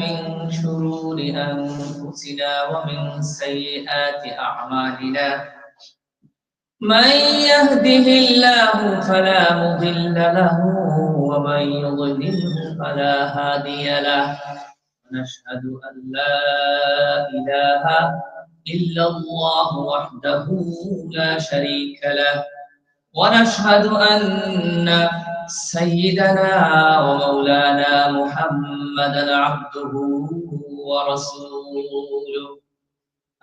من شرور أنفسنا ومن سيئات أعمالنا. من يهده الله فلا مضل له ومن يضلله فلا هادي له. ونشهد أن لا إله إلا الله وحده لا شريك له. ونشهد أن سيدنا ومولانا محمدا عبده ورسوله.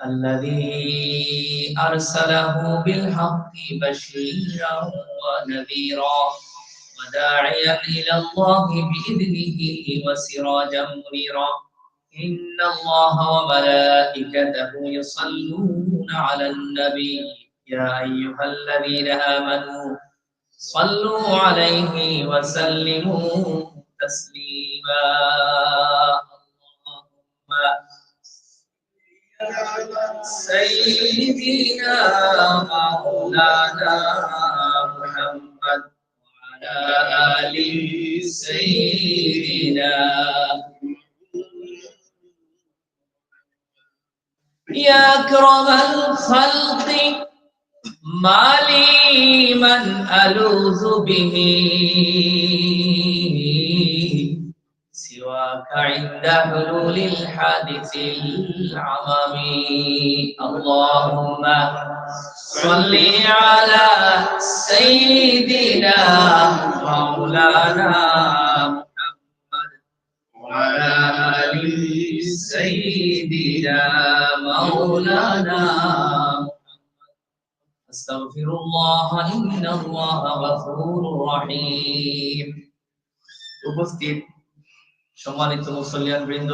الذي أرسله بالحق بشيرا ونذيرا وداعيا إلى الله بإذنه وسراجا منيرا. إن الله وملائكته يصلون على النبي يا أيها الذين آمنوا صلوا عليه وسلموا تسليما. اللهم سيدنا مولانا محمد وعلى آل سيدنا يا أكرم الخلق ما لي من ألوذ به. سواك عند حلول الحادث العمم اللهم صل على سيدنا مولانا مولانا أستغفر الله إن الله غفور رحيم উপস্থিত সম্মানিত মুসলিয়ান বৃন্দ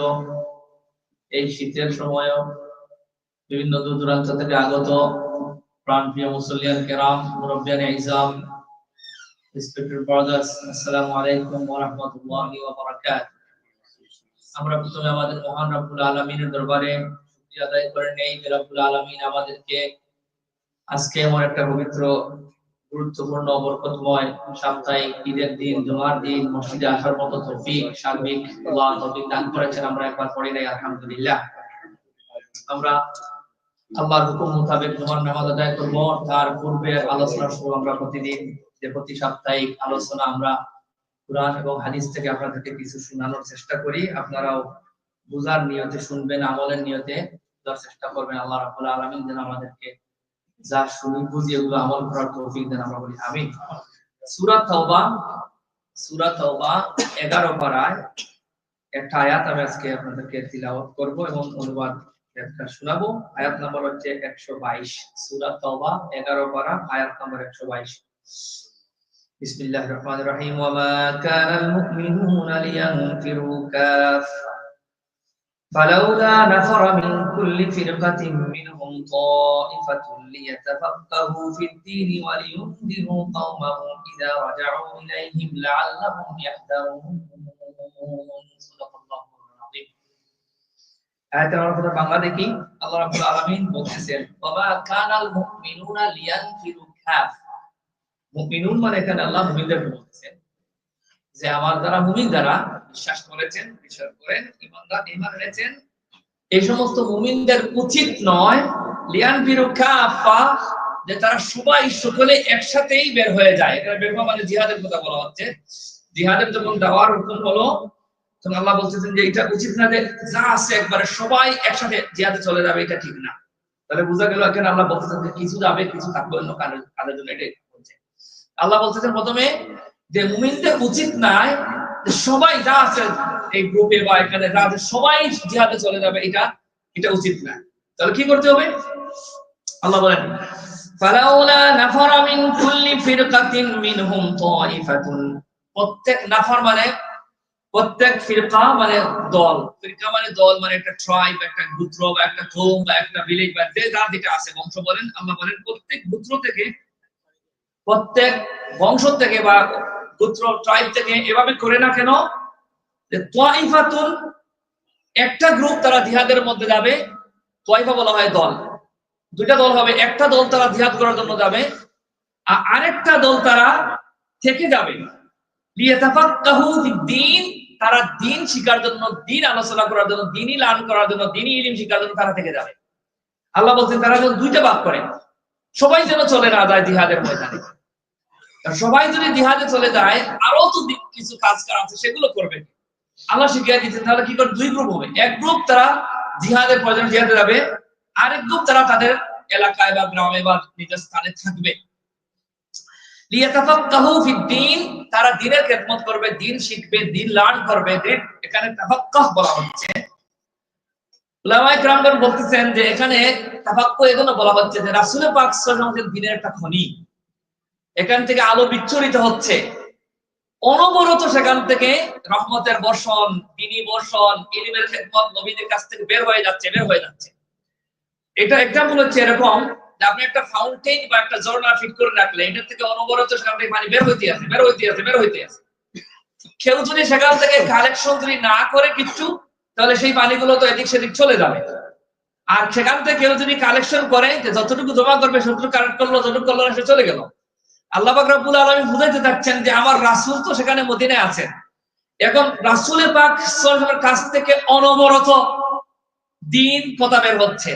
এই শীতের সময় বিভিন্ন দূর দূরান্ত থেকে আগত প্রাণপ্রিয় মুসলিয়ান কেরাম মুরব্বিয়ান ইজাম রেসপেক্টেড ব্রাদার্স আসসালামু আলাইকুম ওয়া রাহমাতুল্লাহি ওয়া বারাকাতুহু আমরা প্রথমে আমাদের মহান রব্বুল আলামিনের দরবারে আদায় করে নেই যে রব্বুল আমাদেরকে আজকে এমন একটা পবিত্র, গুরুত্বপূর্ণ, বরকতময় সাপ্তাহিক ঈদের দিন, জুমার দিন, মসজিদে আসার মতো তৌফিক, সার্বিক আল্লাহ তৌফিক দান করেছেন। আমরা একবার পড়ি নাই, আলহামদুলিল্লাহ। আমরা আল্লাহর হুকুম মোতাবেক জুমার নামাজ আদায় করব। তার পূর্বে আলোচনা শুরু আমরা প্রতিদিন, যে প্রতি সাপ্তাহিক আলোচনা আমরা কোরআন এবং হাদিস থেকে আপনাদেরকে কিছু শোনানোর চেষ্টা করি। আপনারাও বুঝার নিয়তে শুনবেন আমলের নিয়তে বুঝার চেষ্টা করবেন আল্লাহ রাব্বুল আলামিন যেন আমাদেরকে যা শুনি বুঝি এগুলো আমল করার তৌফিক দেন আমরা বলি আমিন সূরা তাওবা সূরা তাওবা 11 পারায় একটা আয়াত আমি আজকে আপনাদেরকে তিলাওয়াত করব এবং অনুবাদ একটা শোনাবো আয়াত নাম্বার হচ্ছে 122 সূরা তাওবা 11 পারা আয়াত নাম্বার 122 بسم الله الرحمن الرحيم وما كان المؤمنون لينفروا كافة فلولا نفر من كل فرقة منهم طائفة ليتفقهوا في الدين ولينذروا قومهم إذا رجعوا إليهم لعلهم يحذرون صدق الله العظيم আয়াতের অর্থ বাংলা দেখি আল্লাহ রাব্বুল আলামিন বলতেছেন ওয়া কানাল মুমিনুনা লিয়ানফিরু কাফা মুমিনুন মানে এখানে আল্লাহ মুমিনদেরকে বলতেছেন যে আমার দ্বারা মুমিন দ্বারা বিশ্বাস করেছেন বিশ্বাস করেন ইমানদার ইমান এনেছেন, এই সমস্ত মুমিনদের উচিত নয় লিয়ান বিরুকাফা যে তারা সবাই সকলে একসাথেই বের হয়ে যায়। এখানে বের মানে জিহাদের কথা বলা হচ্ছে। জিহাদের যখন দাওয়ার হুকুম হলো, তখন আল্লাহ বলতেছেন যে এটা উচিত না যে যা আছে একবারে সবাই একসাথে জিহাদে চলে যাবে, এটা ঠিক না। তাহলে বোঝা গেল এখানে আল্লাহ বলতেছেন যে কিছু যাবে, কিছু থাকবে অন্য কাদের জন্য বলছে আল্লাহ বলতেছেন প্রথমে যে মুমিনদের উচিত নাই সবাই যা আছে এই গ্রুপে বা এখানে যা আছে, সবাই জিহাদে চলে যাবে, এটা এটা উচিত না তাহলে কি করতে হবে? আল্লাহ বলেন, ফালাউলা নাফারা মিন কুল্লি ফিরকাতিন মিনহুম তাইফাতুন। প্রত্যেক নাফার মানে প্রত্যেক ফিরকা মানে দল। ফিরকা মানে দল মানে একটা ট্রাইব একটা গোত্র, বা একটা কৌম, বা একটা ভিলেজ বা যে যার যেটা আছে, বংশ বলেন, আল্লাহ বলেন, প্রত্যেক গোত্র থেকে, প্রত্যেক বংশ থেকে বা গোত্র ট্রাইব থেকে এভাবে করে না কেন? তোয়াইফাতুন একটা গ্রুপ তারা জিহাদের মধ্যে যাবে তোয়াইফা বলা হয় দল। দুইটা দল হবে, একটা দল তারা জিহাদ করার জন্য যাবে, আর আরেকটা দল তারা থেকে যাবে। ফিদ্দীন, তারা দিন শিকার জন্য, দিন আলোচনা করার জন্য, দিনই লার্ন করার জন্য, দিনই ইলম শিকার জন্য তারা থেকে যাবে। আল্লাহ বলছেন, তারা যেন দুইটা ভাগ করে, সবাই যেন চলে না যায় জিহাদের ময়দানে। সবাই যদি জিহাদে চলে যায় আরও তো কিছু কাজ কাজ আছে, সেগুলো করবে আল্লাহ শিখিয়ে দিচ্ছেন তাহলে কি করে? দুই গ্রুপ হবে। এক গ্রুপ তারা জিহাদের প্রয়োজন, জিহাদে যাবে। আরেক গ্রুপ তারা তাদের এলাকায় বা গ্রামে বা নিজের স্থানে থাকবে। তারা দ্বীনের খেদমত করবে, দিন শিখবে, দিন লার্ন করবে। এখানে তাফাক্কাহ বলা হচ্ছে। উলামায়ে বলতেছেন যে, এখানে তাফাক্কুহ এজন্য বলা হচ্ছে যে রাসূল পাক সাল্লাল্লাহু দিনের একটা খনি এখান থেকে আলো বিচ্ছুরিত হচ্ছে। অনবরত সেখান থেকে রহমতের বর্ষণ, দিনী বর্ষণ, ইলমের খেদমত নবীদের কাছ থেকে বের হয়ে যাচ্ছে, বের হয়ে যাচ্ছে। এটা এক্সাম্পল হচ্ছে এরকম যে আপনি একটা ফাউন্টেন বা একটা ঝর্ণা ফিট করে রাখলে এটার থেকে অনবরত সেখান থেকে পানি বের হইতে আছে বের হইতে আছে বের হইতে আছে কেউ যদি সেখান থেকে কালেকশন যদি না করে কিচ্ছু, তাহলে সেই পানিগুলো তো এদিক সেদিক চলে যাবে। আর সেখান থেকে কেউ যদি কালেকশন করে, যে যতটুকু জমা করবে ততটুকু কালেক্ট করল, যতটুকু করল, সে চলে গেল। আল্লাহ রব্বুল আলামিন বুঝাইতে থাকছেন যে আমার রাসূল তো সেখানে মদিনায় আছেন। এখন রাসূলের পাক কাছ থেকে অনবরত দিন কথা বের হচ্ছে,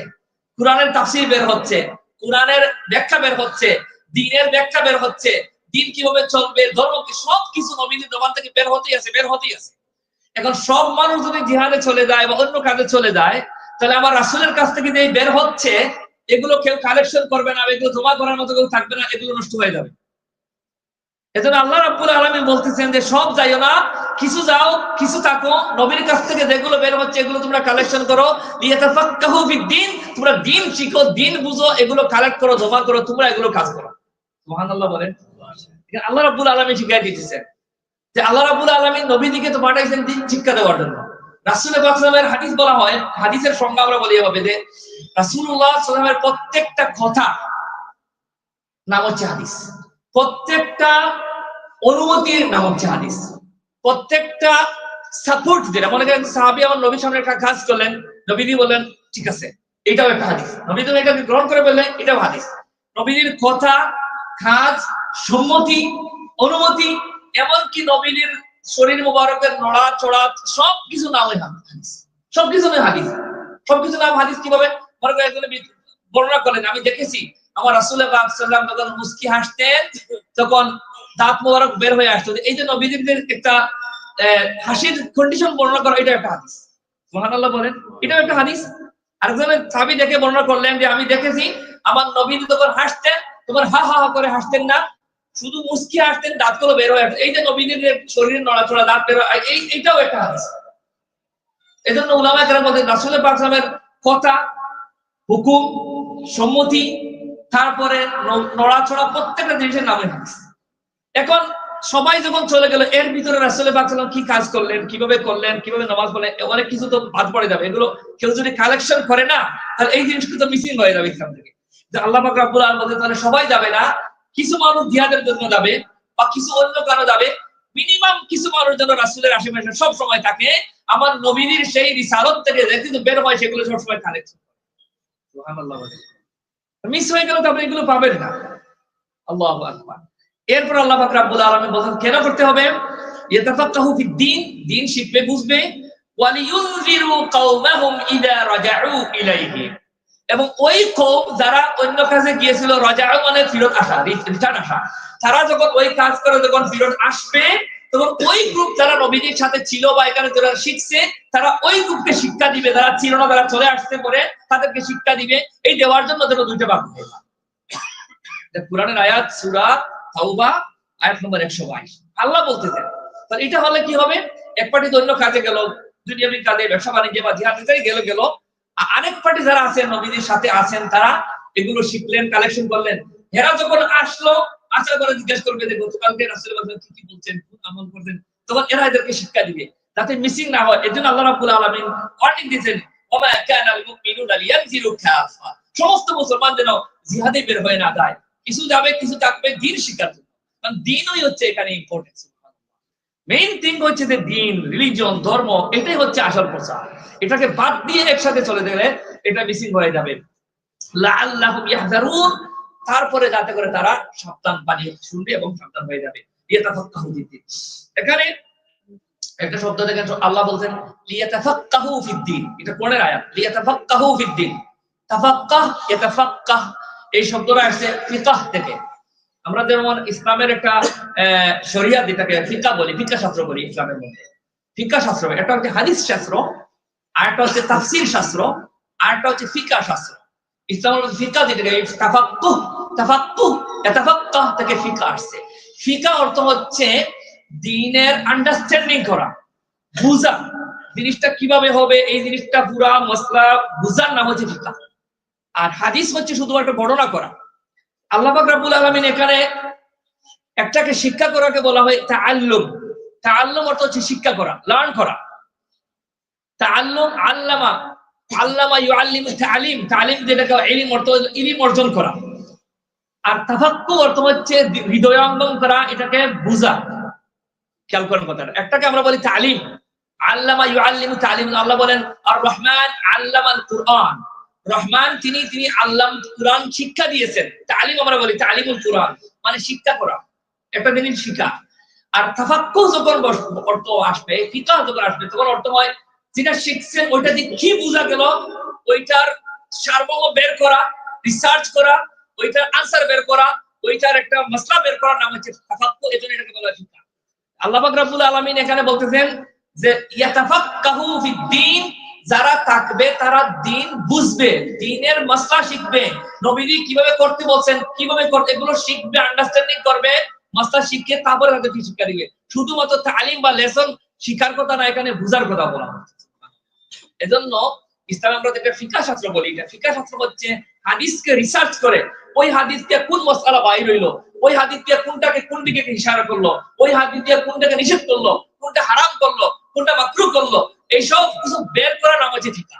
কোরআনের তাফসীর বের হচ্ছে, কোরআনের ব্যাখ্যা বের হচ্ছে, দিনের ব্যাখ্যা বের হচ্ছে, দিন কীভাবে চলবে, ধর্ম কি সব কিছু নবীদের জবান থেকে বের হতেই আছে, বের হতেই আছে। এখন সব মানুষ যদি জিহাদে চলে যায় বা অন্য কাজে চলে যায়, তাহলে আমার রাসূলের কাছ থেকে যে বের হচ্ছে, এগুলো কেউ কালেকশন করবে না, এগুলো জমা করার মতো কেউ থাকবে না, এগুলো নষ্ট হয়ে যাবে। এজন্য আল্লাহ রাব্বুল আলামিন বলতেছেন যে, সব যাইও না, কিছু যাও, কিছু থাকো, নবীর কাছ থেকে যেগুলো বের হচ্ছে, এগুলো তোমরা কালেকশন করো। লিয়াতাফাক্কাহু ফিদ্দীন তোমরা দিন শিখো, দিন বুঝো, এগুলো কালেক্ট করো, জমা করো, তোমরা এগুলো কাজ করো। সুবহানাল্লাহ বলেন। আল্লাহ রাব্বুল আলামিন শিখিয়ে দিতেছেন। যে আল্লাহ রাব্বুল আলামিন নবীদিকে তো পাঠাইছেন দিন শিক্ষা দেওয়ার জন্য। রাসূল পাকসালামের হাদিস বলা হয়, হাদিসের সংজ্ঞা আমরা বলি এভাবে যে, রাসূলুল্লাহ সাল্লাল্লাহু সাল্লামের প্রত্যেকটা কথা নাম হচ্ছে হাদিস। প্রত্যেকটা অনুমতির নাম হচ্ছে হাদিস, প্রত্যেকটা সাপোর্ট যেটা, মনে করেন সাহাবি আমার নবীর সামনে একটা কাজ করলেন, নবীজি বললেন, ঠিক আছে, এটাও একটা হাদিস। নবী এটা গ্রহণ করে বললেন এটাও হাদিস। নবীজির কথা কাজ সম্মতি, অনুমতি, এমনকি নবীজির শরীর মুবারকের নড়া, চড়া, সব কিছু নাম হাদিস। সব কিছু নাম হাদিস। সব কিছু নাম হাদিস কীভাবে? মনে করেন বর্ণনা করলেন, আমি দেখেছি আমার রাসূলের সাল্লাম যখন মুস্কি হাসতেন তখন দাঁত মোবারক বের হয়ে আসতো। এই যে নবীদের একটা হাসির কন্ডিশন বর্ণনা করা এটা একটা হাদিস। সুবহানাল্লাহ বলেন, এটাও একটা হাদিস। আরেকজনের সাবি দেখে বর্ণনা করলেন যে, আমি দেখেছি আমার নবীজি যখন হাসতেন, তখন হা হা হা করে হাসতেন না। শুধু মুস্কি হাসতেন, দাঁতগুলো বের হয়ে এই যে নবীদের শরীরের নড়াচড়া, দাঁত বের এই, এইটাও একটা হাদিস। এই জন্য উলামা কেরাম বলতেন রাসূলের পাক সাল্লামের কথা, হুকুম, সম্মতি তারপরে নড়াচড়া প্রত্যেকটা জিনিসের নামে হাদিস। এখন সবাই যখন চলে গেল, এর ভিতরে রাসূলের পাক কি কাজ করলেন, কীভাবে করলেন, কীভাবে নামাজ পড়লেন, অনেক কিছু তো বাদ পড়ে যাবে। এগুলো কেউ যদি কালেকশন করে না, তাহলে এই জিনিসগুলো তো মিসিং হয়ে যাবে ইসলাম থেকে। যে আল্লাহ পাক রাব্বুল তাহলে সবাই যাবে না, কিছু মানুষ জিহাদের জন্য যাবে বা কিছু অন্য কারও যাবে। মিনিমাম কিছু মানুষ যেন রাসূলের আশেপাশে সব সময় থাকে, আমার নবীর সেই রিসালত থেকে যে কিছু বের হয়, সেগুলো সবসময় কালেকশন সুবহানাল্লাহ মিস হয়ে গেলে তো আপনি এগুলো পাবেন না। আল্লাহু এরপর আল্লাহ পাক রাব্বুল আলামিন বলেন, কেন করতে হবে? ইয়াতাফাক্কাহু ফিদ দ্বীন দ্বীন শিখবে, বুঝবে। ওয়ালিয়ুনজিরু কওমাহুম ইদা রাজাউ ইলাইহি। এবং ওই কওম যারা অন্য কাজে গিয়েছিল, রাজাউ মানে ফিরত আসা রিটার্ন আসা। তারা যখন ওই কাজ করে, যখন ফিরত আসবে তখন ওই গ্রুপ যারা নবীজির সাথে ছিল বা এখানে যারা শিখছে, তারা ওই গ্রুপকে শিক্ষা দিবে। যারা ছিল না তারা চলে আসতে তাদেরকে শিক্ষা দিবে। এই দেওয়ার জন্য যেন দুইটা আয়াত, সূরা আয়াত নম্বর 122 আল্লাহ বলতেছেন, তাহলে এটা হলে কি হবে? এক পার্টি অন্য কাজে গেল দুনিয়াবি কাজে, ব্যবসা বাণিজ্যে বা জিহাদে যাই, গেল গেল। আর আরেক পার্টি যারা আছেন নবীদের সাথে আছেন, তারা এগুলো শিখলেন কালেকশন করলেন। এরা যখন আসলো, আসার পরে জিজ্ঞেস করবে যে, গতকালকে কি কি বলছেন? আমল করছেন তখন এরা এদেরকে শিক্ষা দিবে। যাতে মিসিং না হয় এজন্য আল্লাহ রাব্বুল আলামিন ওয়ার্নিং দিয়েছেন, ওমা কানা আল মুমিনুনা লিয়ানজিরু কাফা। সমস্ত মুসলমান যেন জিহাদে বের হয়ে না যায়। কিছু যাবে, কিছু থাকবে দিন শিক্ষার জন্য। কারণ দিনই হচ্ছে এখানে ইম্পর্টেন্স মেইন থিং হচ্ছে যে দিন রিলিজন ধর্ম, এটাই হচ্ছে আসল প্রচার। এটাকে বাদ দিয়ে একসাথে চলে গেলে এটা মিসিং হয়ে যাবে। লাআল্লাহুম ইয়াহযারুন। তারপরে যাতে করে তারা সাবধান বাণী শুনবে এবং সাবধান হয়ে যাবে। এখানে একটা শব্দ দেখেন আল্লাহ বলছেন এটা আয়াত? এই শব্দটা আসছে ফিকাহ থেকে। আমরা যেমন ইসলামের একটা আহ, শরিয়াত যেটাকে ফিকা বলি ফিকা শাস্ত্র বলি ইসলামের মধ্যে। ফিকা শাস্ত্র একটা হচ্ছে হাদিস শাস্ত্র আর একটা হচ্ছে তাফসির শাস্ত্র আর একটা হচ্ছে ফিকা শাস্ত্র। ইসলামের ফিকা যেটাকে তাফাক্কুহ তাফাক্কুহ তাফাক্কাহ থেকে ফিকা আসছে। ফিকা অর্থ হচ্ছে দিনের আন্ডারস্ট্যান্ডিং করা। বুঝা। জিনিসটা কীভাবে হবে? এই জিনিসটা পুরা মশলা বুঝার নাম হচ্ছে ফিকা। আর হাদিস হচ্ছে শুধুমাত্র বর্ণনা করা। আল্লাহ পাক রাব্বুল আলামিন এখানে একটাকে শিক্ষা করাকে বলা হয় তাআল্লুম। তাআল্লুম অর্থ হচ্ছে শিক্ষা করা লার্ন করা। তা তাআল্লুম আল্লামা আল্লামা ইউ ইউআল্লিমু তালিম তালিম যেটাকে ইলম অর্থ ইলম অর্জন করা। আর তাফাক্কু অর্থ হচ্ছে হৃদয়ঙ্গম করা, এটাকে বুঝা। খেয়াল করেন কথাটা। একটাকে আমরা বলি তালিম। আল্লামা ইউআল্লিমু তালিম। আল্লাহ বলেন আর রহমান আল্লামাল কুরআন। রহমান তিনি তিনি আল্লাম কুরআন শিক্ষা দিয়েছেন। তালিম আমরা বলি তালিমুল কুরআন মানে শিক্ষা করা। একটা জিনিস শিক্ষা আর তাফাক্কুহ যখন অর্থ আসবে ফিকাহ যখন আসবে, তখন অর্থ হয়, যেটা শিখছেন ওইটা দিয়ে কি বোঝা গেল, ওইটার সারমর্ম বের করা রিসার্চ করা ওইটার আনসার বের করা, ওইটার একটা মসলা বের করার নাম হচ্ছে তাফাক্কুহ, এজন্য এটাকে বলা হয় আল্লাহ পাক রাব্বুল আলামিন এখানে বলতেছেন যে, ইয়াতাফাক্কাহু ফিদ্দিন, যারা থাকবে তারা দিন বুঝবে, দিনের মসলা শিখবে। নবীজি কীভাবে করতে বলছেন, কীভাবে করতে এগুলো শিখবে আন্ডারস্ট্যান্ডিং করবে, মসলা শিখে তারপরে তাদেরকে শিক্ষা দিবে। শুধুমাত্র তালিম বা লেসন শিখার কথা না, এখানে বুঝার কথা বলা হচ্ছে। এজন্য ইসলাম আমরা যেটা ফিকা শাস্ত্র বলি। এটা ফিকা শাস্ত্র হচ্ছে হাদিসকে রিসার্চ করে, ওই হাদিস দিয়ে কোন মশলা বাইর হইল, ওই হাদিস দিয়ে কোনটাকে কোন দিকে ইশারা করল, ওই হাদিস দিয়ে কোনটাকে নিষেধ করল, কোনটা হারাম করল, কোনটা মাকরু করল, এইসব কিছু বের করার নাম হচ্ছে ফিকা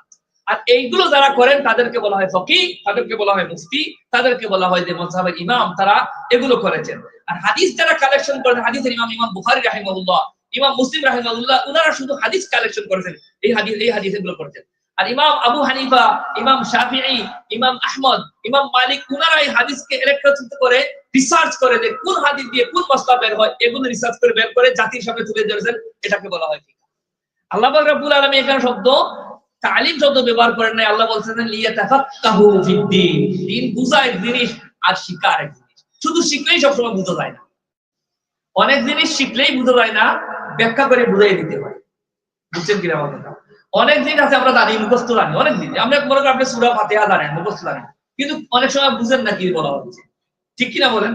আর এইগুলো যারা করেন, তাদেরকে বলা হয় ফকি তাদেরকে বলা হয় মুফতি, তাদেরকে বলা হয় যে মজাহের ইমাম, তারা এগুলো করেছেন। আর হাদিস যারা কালেকশন করেন, হাদিসের ইমাম ইমাম বুখারী রাহিমাহুল্লাহ, ইমাম মুসলিম রাহিমাহুল্লাহ, উনারা শুধু হাদিস কালেকশন করেছেন, এই হাদিস এই হাদিস এগুলো করেছেন। আর ইমাম আবু হানিফা, ইমাম শাফিঈ, ইমাম আহমদ, ইমাম মালিক, উনারা এই হাদিসকে একত্রিত করে রিসার্চ করে যে কোন হাদিস দিয়ে কোন মশলা বের হয়, এগুলো রিসার্চ করে বের করে জাতির সামনে তুলে ধরেছেন, এটাকে বলা হয় ফিকা আল্লাহ রব্বুল আলামিন এখানে শব্দ, তালিম শব্দ ব্যবহার করেন নাই, আল্লাহ বলছেন লিয়াতাফাক্কাহু ফিদ্দিন দিন বুঝা এক জিনিস আর শিকার এক জিনিস। শুধু শিখলেই সবসময় বুঝা যায় না। অনেক জিনিস শিখলেই বুঝা যায় না, ব্যাখ্যা করে বুঝাই দিতে হয়। বুঝছেন কিনা আমার কথা অনেক জিনিস আছে আমরা জানি, মুখস্থ জানি, অনেক জিনিস আমরা মনে করি আপনি সুরা ফাতিহা জানেন, মুখস্থ জানেন। কিন্তু অনেক সময় বুঝেন না কি বলা হচ্ছে। ঠিক কিনা বলেন?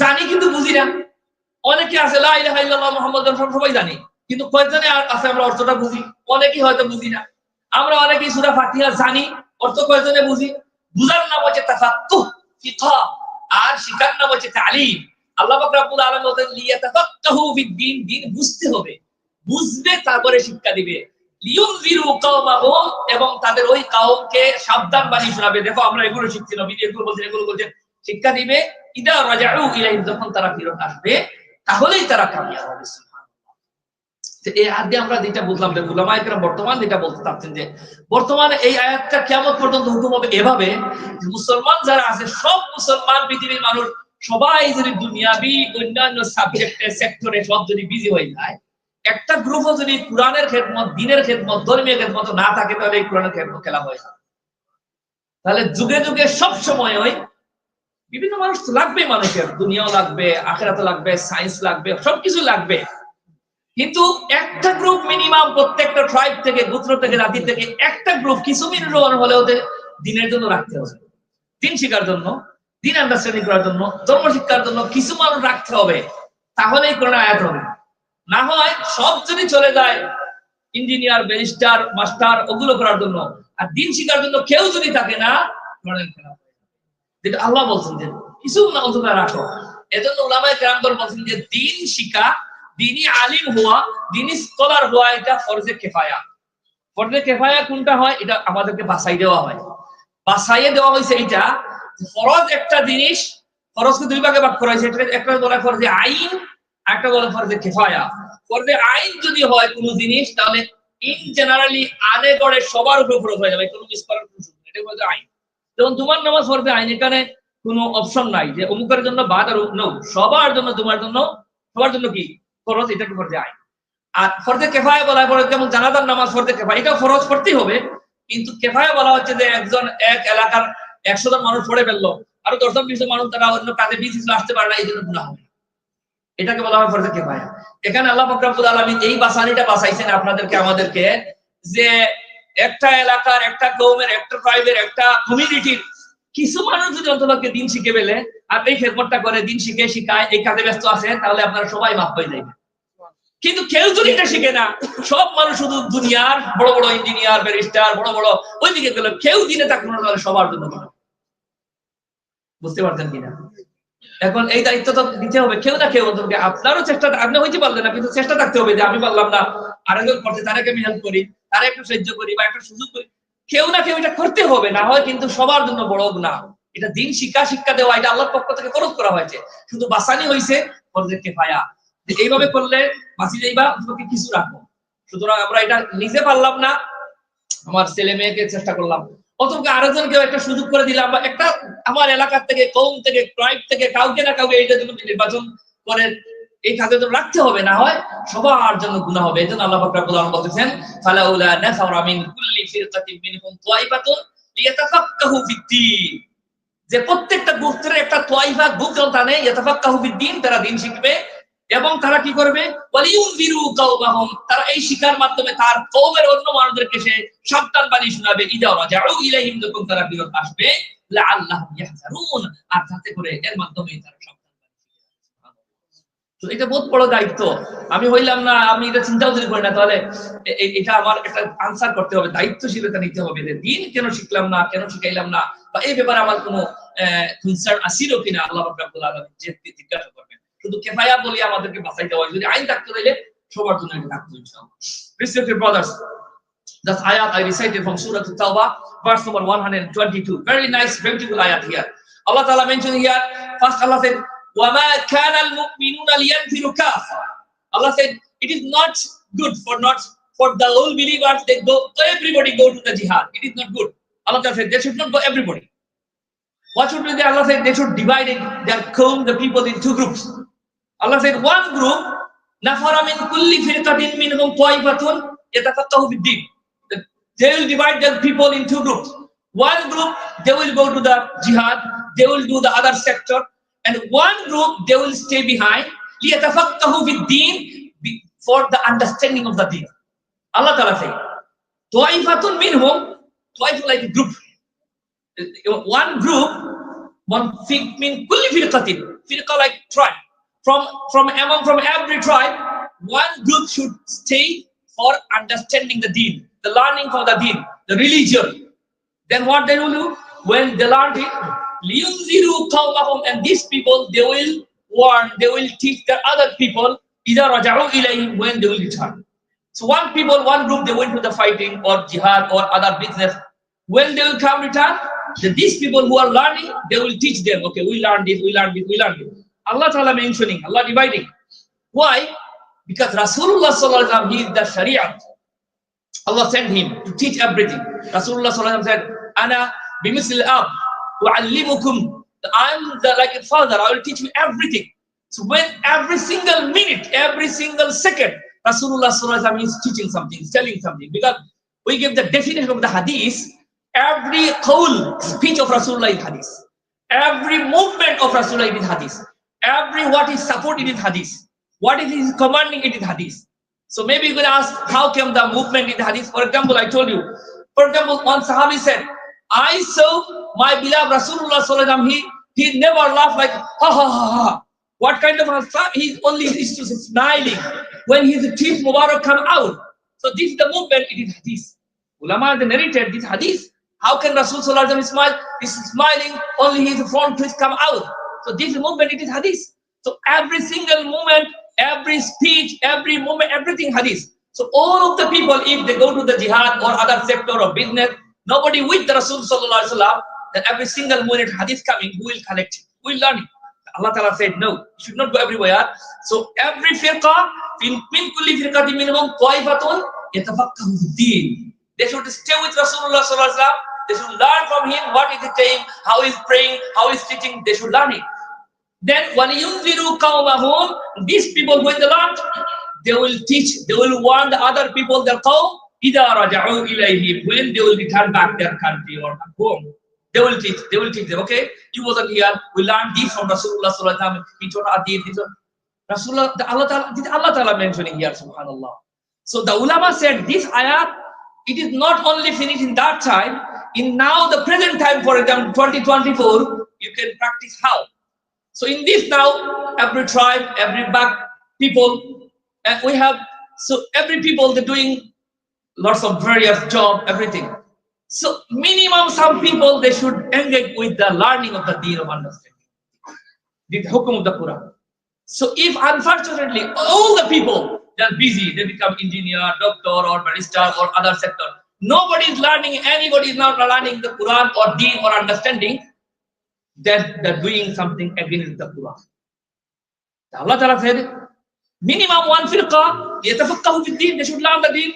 জানি কিন্তু বুঝি না। অনেকে আছে মুহাম্মাদুর সবাই জানি। কিন্তু কয়েকজনে আছে, আমরা অর্থটা বুঝি। অনেকেই হয়তো বুঝি না। আমরা অনেকেই সুরা ফাতিহা জানি, অর্থ কয়েকজনে বুঝি। বুঝার নাম হচ্ছে তাফাক্কুহ ফিকহ আর শিখার নাম হচ্ছে তালিম। আল্লাহ পাক রব্বুল আলামিন বলেন লিয়াতাফাক্কাহু ফিদ্দিন দিন বুঝতে হবে। বুঝবে, তারপরে শিক্ষা দিবে। এবং তাদের ওই কওমকে সাবধান বাণী শোনাবে। দেখো, আমরা এগুলো শিখছি না এগুলো বলছেন এগুলো বলছেন। শিক্ষা দিবে। ইদা ইলাইহিম, যখন তারা ফিরত আসবে, তাহলেই তারা কামিয়াব হবে এই দিয়ে আমরা যেটা বুঝলাম যে উলামা একরাম বর্তমান যেটা বলতে চাচ্ছেন যে, বর্তমানে এই আয়াতটা কেমন পর্যন্ত হুকুম হবে এভাবে মুসলমান যারা আছে, সব মুসলমান পৃথিবীর মানুষ সবাই যদি দুনিয়াবি অন্যান্য সাবজেক্টে সেক্টরে সব যদি বিজি হয়ে যায় একটা গ্রুপও যদি কোরআনের খেদমত, দিনের খেদমত, ধর্মীয় খেদমত না থাকে, তাহলে এই কোরআনের খেদমত খেলা হয়ে তাহলে যুগে যুগে সব সময় ওই বিভিন্ন মানুষ তো লাগবে মানুষের। দুনিয়াও লাগবে আখেরাতে লাগবে সায়েন্স লাগবে সবকিছু লাগবে। কিন্তু একটা গ্রুপ মিনিমাম প্রত্যেকটা ট্রাইব থেকে, গোত্র থেকে, জাতি থেকে একটা গ্রুপ কিছু মিনিট হলে ওদের দিনের জন্য রাখতে হবে। দিন শিকার জন্য, দিন আন্ডারস্ট্যান্ডিং করার জন্য, ধর্ম শিক্ষার জন্য কিছু মানুষ রাখতে হবে। তাহলেই কোরআন আয়াত হবে। না হয় সব যদি চলে যায় ইঞ্জিনিয়ার ব্যারিস্টার মাস্টার ওগুলো করার জন্য। আর দিন শিকার জন্য কেউ যদি থাকে না যেটা আল্লাহ বলছেন যে, কিছু না অন্তত রাখো। এজন্য ওলামায়ে বলছেন যে, দিন শিখা, দিনই আলিম হওয়া, দিনই স্কলার হওয়া, এটা ফরজে কেফায়া। ফরজে কেফায়া কোনটা হয়? এটা আমাদেরকে বাছাই দেওয়া হয়। বাছাইয়ে দেওয়া হয়েছে এইটা ফরজ একটা জিনিস, ফরজকে দুই ভাগে ভাগ করা হয়েছে। একটা বলা ফরজে আইন একটা বলা ফরজে কেফায়া। ফরজে আইন যদি হয় কোনো জিনিস, তাহলে ইন জেনারেলি আনে গড়ে সবার উপর ফরজ হয়ে যাবে, কোনো মিস করার কোনো সুযোগ এটা ফরজে আইন। যেমন তোমার নামাজ পড়তে আইন, এখানে কোনো অপশন নাই যে অমুকের জন্য বাদ আর নো সবার জন্য, তোমার জন্য, সবার জন্য কি? ফরজ এটাকে পড়তে আইন? আর ফরজে কেফায় বলা হয় যেমন জানাজার নামাজ ফরজে কেফায় এটা ফরজ পড়তেই হবে, কিন্তু কেফায় বলা হচ্ছে যে একজন এক এলাকার একশো জন মানুষ পড়ে ফেলল, আরও দশজন বিশ জন মানুষ তারা অন্য কাজে বিজি আসতে পারে না, এই জন্য গুণা হবে। এটাকে বলা হয় ফরজে কেফায়া। এখানে আল্লাহ ফকরাবুল আলমী এই বাসানিটা বাসাইছেন আপনাদেরকে, আমাদেরকে, যে একটা এলাকার, একটা কৌমের একটা ট্রাইবের, একটা কমিউনিটির কিছু মানুষ যদি অন্ততকে দিন শিখে পেলে আর এই খেদমতটা করে, দিন শিখে শিখায়, এই কাজে ব্যস্ত আছে, তাহলে আপনারা সবাই মাফ হয়ে যাবে কিন্তু কেউ যদি এটা শিখে না, সব মানুষ শুধু দুনিয়ার বড় বড় ইঞ্জিনিয়ার ব্যারিস্টার বড় বড় ওই দিকে গেল কেউ দিনে না সবার জন্য বুঝতে পারছেন কিনা? এখন এই দায়িত্ব তো দিতে হবে। কেউ না কেউ অন্তত আপনারও চেষ্টা আপনি হইতে পারলেন না, কিন্তু চেষ্টা থাকতে হবে যে আমি পারলাম না, আরেকজন করতে তারাকে আমি হেল্প করি, তারা একটু সাহায্য করি বা একটা সুযোগ করি। কেউ না কেউ এটা করতে হবে, না হয় কিন্তু সবার জন্য বড় না এটা দিন শিক্ষা শিক্ষা দেওয়া, এটা আল্লাহর পক্ষ থেকে খরচ করা হয়েছে। শুধু বাসানি হয়েছে ফরজেরকে পায়া এইভাবে করলে বাঁচি যাইবা তোমাকে কিছু রাখব সুতরাং আমরা এটা নিজে পারলাম না, আমার ছেলে মেয়েকে চেষ্টা করলাম। অথবা আরেকজনকে একটা সুযোগ করে দিলাম বা একটা আমার এলাকার থেকে, কৌম থেকে ট্রাইব থেকে, কাউকে না কাউকে এইটার জন্য নির্বাচন করে, এই কাজে তো রাখতে হবে, না হয় সবার জন্য গুনাহ হবে। এজন্য আল্লাহ পাক রব্বুল আলামিন ফালাউলা নাফারা মিন কুল্লি ফিরকাতিন মিনহুম তাইফাতুন লিয়াতাফাক্কাহু ফিদ্দীন যে প্রত্যেকটা গোত্রের একটা তোয়াইফা গ্রুপ যখন টানে, ইয়াতাফাক্কাহু ফিদ্দীন তারা দিন শিখবে। এবং তারা কি করবে? তারা এই শিকার মাধ্যমে তার কওমের অন্য মানুষদেরকে সে বাণী শোনাবে যখন তারা ফিরত আসবে ইয়াহজারুন, আর করে এর মাধ্যমে তারা এটা বহুত বড় দায়িত্ব। আমি হইলাম না, আমি এটা চিন্তাও যদি করি না, তাহলে এটা আমার একটা আনসার করতে হবে, দায়িত্বশীলতা নিতে হবে, যে দিন কেন শিখলাম না, কেন শিখাইলাম না, বা এই ব্যাপারে আমার কোনো কনসার্ন আসিল কিনা, আল্লাহ রাব্বুল জিজ্ঞাসা করবেন শুধু কেফায়া বলি আমাদেরকে বাঁচাই দেওয়া হয়। যদি আইন থাকতে দিলে সবার জন্য এটা থাকতো ইনশাআল্লাহ Respected brothers that ayat I recited from Surah At-Tawbah verse number 122 very nice beautiful ayat here Allah Ta'ala mentioned here first Allah said وَمَا كَانَ الْمُؤْمِنُونَ لِيَنْفِرُوا كَافَةً Allah said it is not good for not for the whole believers they go everybody go to the jihad it is not good Allah Ta'ala said they should not go everybody what should be there? Allah said they should divide it, their qawm, the people in two groups. Allah said one group, nafara min kulli firqatin minhum ta'ifatun yatafaqahu fid-din. The- They will divide their people in two groups. One group, they will go to the jihad, they will do the other sector, and one group, they will stay behind liyatafaqahu fid-din be- for the understanding of the deen. Allah Ta'ala said, minhum, ta'if like group one group, one mean kulli firqatin, firqa like tribe. From from among from every tribe, one group should stay for understanding the deen, the learning for the deen, the religion. Then what they will do when they learn it, and these people they will warn, they will teach the other people when they will return. So one people, one group, they went to the fighting or jihad or other business. When they will come return, then these people who are learning, they will teach them. Okay, we learn this, we learn this, we learn this. Allah Ta'ala mentioning, Allah dividing. Why? Because Rasulullah Sallallahu he is the Sharia. Allah sent him to teach everything. Rasulullah Sallallahu said, Ana bimisl ab, wa'allimukum. I'm the, like a father, I will teach you everything. So when every single minute, every single second, Rasulullah Sallallahu is teaching something, is telling something. Because we give the definition of the hadith, every qawl, speech of Rasulullah is hadith. Every movement of Rasulullah is hadith. Every what is supported is hadith. What is he commanding it is hadith. So maybe you could ask, how come the movement in hadith? For example, I told you. For example, one Sahabi said, I saw my beloved Rasulullah Sallallahu he, he never laughed like, ha ha ha ha. What kind of a? He only is just smiling when his teeth Mubarak come out. So this is the movement, it is hadith. Ulama narrated this hadith. How can Rasul Sallallahu smile? He's smiling, only his front teeth come out. So this movement, it is hadith. So every single movement, every speech, every moment, everything hadith. So all of the people, if they go to the jihad or other sector of business, nobody with the Rasul Sallallahu Alaihi Wasallam, then every single minute hadith coming, who will collect it? Who will learn it? Allah Ta'ala said, no, you should not go everywhere. So every firqa, min kulli firqati minimum ta'ifatun yatafakkahu. They should stay with Rasulullah Sallallahu Alaihi Wasallam. They should learn from him what is he saying, how he's praying, how he's teaching. They should learn it. Then وَلِيُنْذِرُوا قَوْمَهُمْ These people when they learn, they will teach, they will warn the other people, their qawm, إِذَا رَجَعُوا إِلَيْهِمْ When they will return back their country or back home. They will teach, they will teach them, okay, you wasn't here, we learned this from Rasulullah sallallahu alaihi wasallam, he taught us this, this, Rasulullah, the Allah Ta'ala, this Allah Ta'ala mentioning here, subhanallah. So the ulama said this ayat, it is not only finished in that time, in now the present time, for example, 2024, you can practice how? So in this now, every tribe, every back people, and we have, so every people, they're doing lots of various job, everything. So minimum some people, they should engage with the learning of the deen of understanding. The hukum of the Quran. So if unfortunately all the people they're busy, they become engineer, doctor, or barrister, or other sector. Nobody is learning, anybody is not learning the Quran or deen or understanding, that they're doing something against the Quran. Allah Ta'ala said, minimum one firqa, yatafaqahu fi deen, they should learn the deen.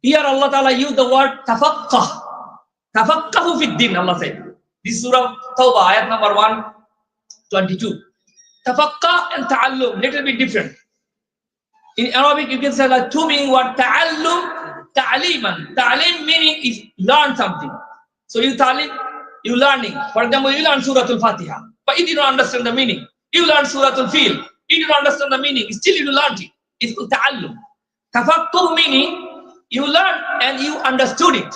Here Allah Ta'ala used the word tafaqqah. Tafaqqahu fi deen, Allah said. This Surah Tawbah, ayat number 122. Tafaqqah and ta'allum, little bit different. In Arabic, you can say like two meaning word ta'allum, ta'liman. Ta'lim meaning is learn something. So you ta'lim, you learning. For example, you learn Surah Al-Fatiha, but you didn't understand the meaning. You learn Surah Al-Fil, you didn't understand the meaning. Still you learned it. It's called ta'allum. Tafaqquh meaning you learn and you understood it.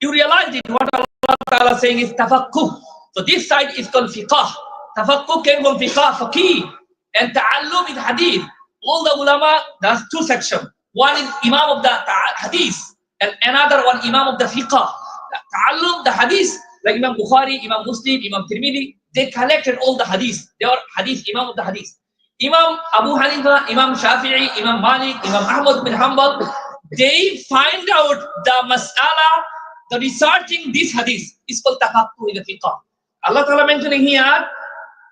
You realized it. What Allah Ta'ala saying is tafaqquh. So this side is called fiqh. Tafaqquh came from fiqh, faqih. And ta'allum is hadith. All the ulama, there's two sections. One is imam of the hadith and another one imam of the fiqh. Ta'allum, the hadith, like Imam Bukhari, Imam Muslim, Imam Tirmidhi, they collected all the hadith. They are hadith, imam of the hadith. Imam Abu Hanifa, Imam Shafi'i, Imam Malik, Imam Ahmad bin Hanbal, they find out the mas'ala, the researching this hadith is called tafaqquh in the fiqh. Allah Ta'ala mentioning here,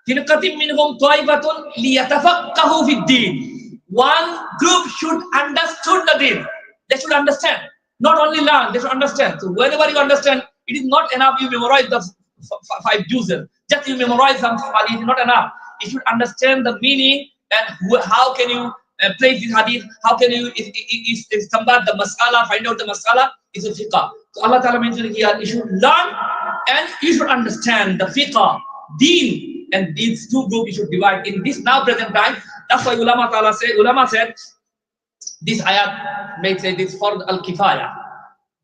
firqatin minhum ta'ifatun liyatafaqahu fid din. One group should understood the deen. They should understand. Not only learn, they should understand. So whenever you understand, it is not enough you memorize the five juzes. Just you memorize some hadith is not enough. You should understand the meaning and how can you uh, place this hadith, how can you is istambat the masala, find out the masala, is a fiqh. So Allah Ta'ala mentioned here, you should learn and you should understand the fiqh, deen, and these two groups you should divide in this now present time. That's why ulama Ta'ala said, ulama said, this ayat say this for al-kifaya.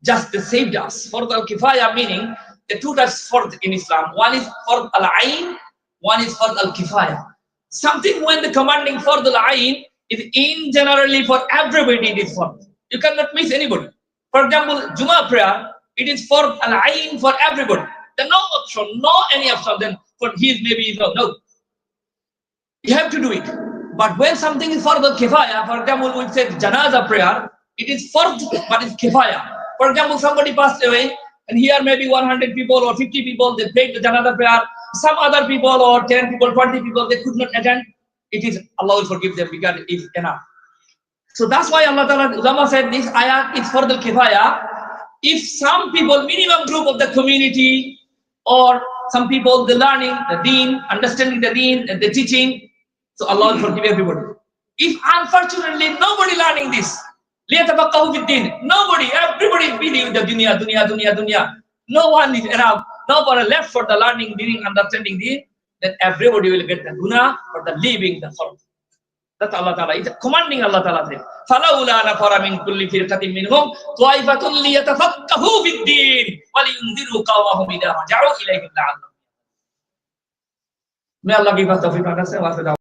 Just they saved us. For al-kifaya meaning the two types fard in Islam. One is fard al-ain, one is fard al-kifaya. Something when the commanding fard al-ain is in generally for everybody it is fard. You cannot miss anybody. For example, Juma prayer, it is for al-ain for everybody. There's no option, no any option. Then for his maybe no, no. You have to do it. But when something is for the kifaya, for example, we say janaza prayer, it is for but it's kifaya. For example, somebody passed away, and here maybe 100 people or 50 people, they prayed the janaza prayer. Some other people or 10 people, 20 people, they could not attend. It is Allah will forgive them because it is enough. So that's why Allah Ta'ala said this ayat is for the kifaya. If some people, minimum group of the community, or some people, the learning, the deen, understanding the deen, and the teaching, so Allah will forgive everybody. If unfortunately nobody learning this, لِيَتَفَقَّهُ فِي الدِّينِ Nobody, everybody is busy with the dunya, dunya, dunya, dunya. No one is enough. Nobody left for the learning, meaning, understanding deen. Then everybody will get the guna for the leaving the fault. That's Allah Ta'ala. It's commanding Allah Ta'ala said. فَلَوْلَا نَفَرَ مِنْ كُلِّ فِرْقَةٍ مِّنْهُمْ طَائِفَةٌ لِيَتَفَقَّهُوا فِي الدِّينِ وَلِيُنذِرُوا قَوْمَهُمْ إِذَا رَجَعُوا إِلَيْهِمْ لَعَلَّهُمْ May Allah give us the tawfiq and understand.